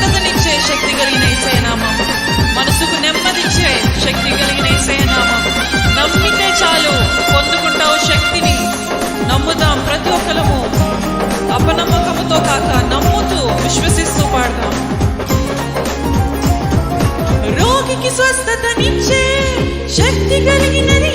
స్వస్థతనిచ్చే శక్తి కలిగిన ఏసయనామం మనసుకు నెమ్మదిచ్చే శక్తి కలిగిన ఏసయనామం నమ్మితే చాలు పొందుకుంటావు శక్తిని. నమ్ముదాం ప్రతి ఒక్కరము అపనమ్మకముతో కాక నమ్ముతూ విశ్వసిస్తూ పాడదాం. రోగికి స్వస్థతనిచ్చే శక్తి కలిగినది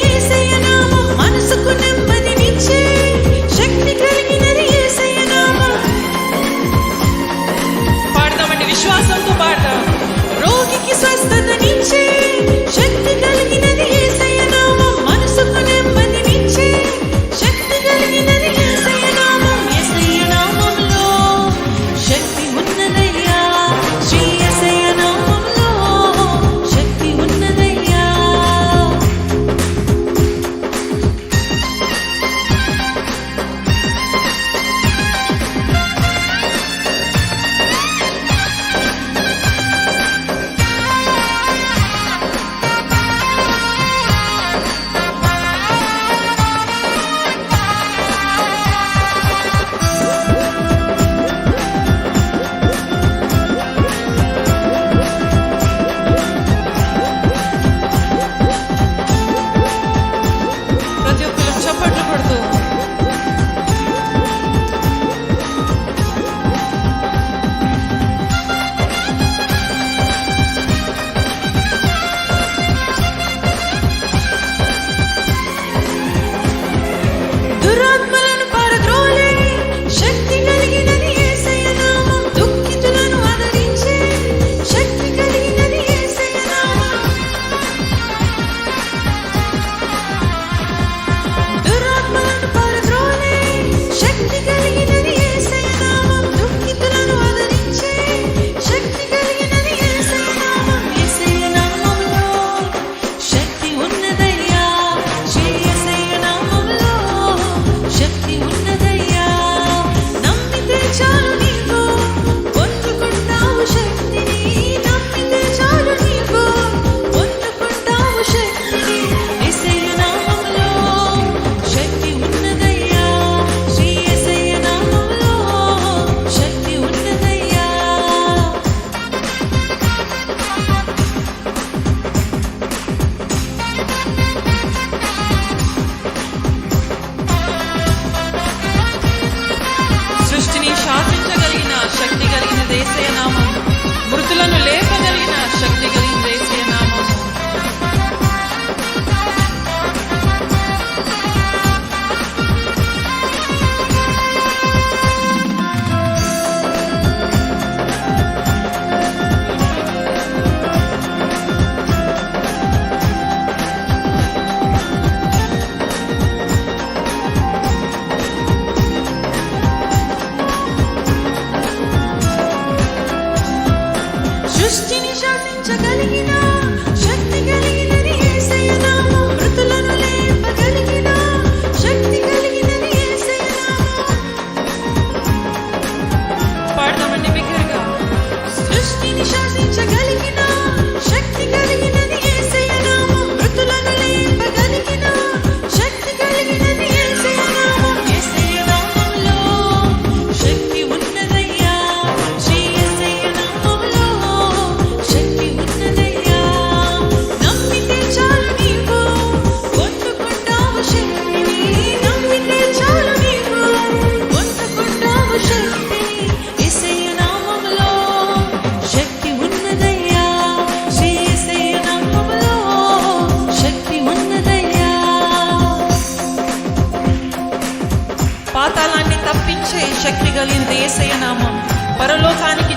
కలిగిన దేశీయ పాతాళాన్ని తప్పించే నామం. పరలోకానికి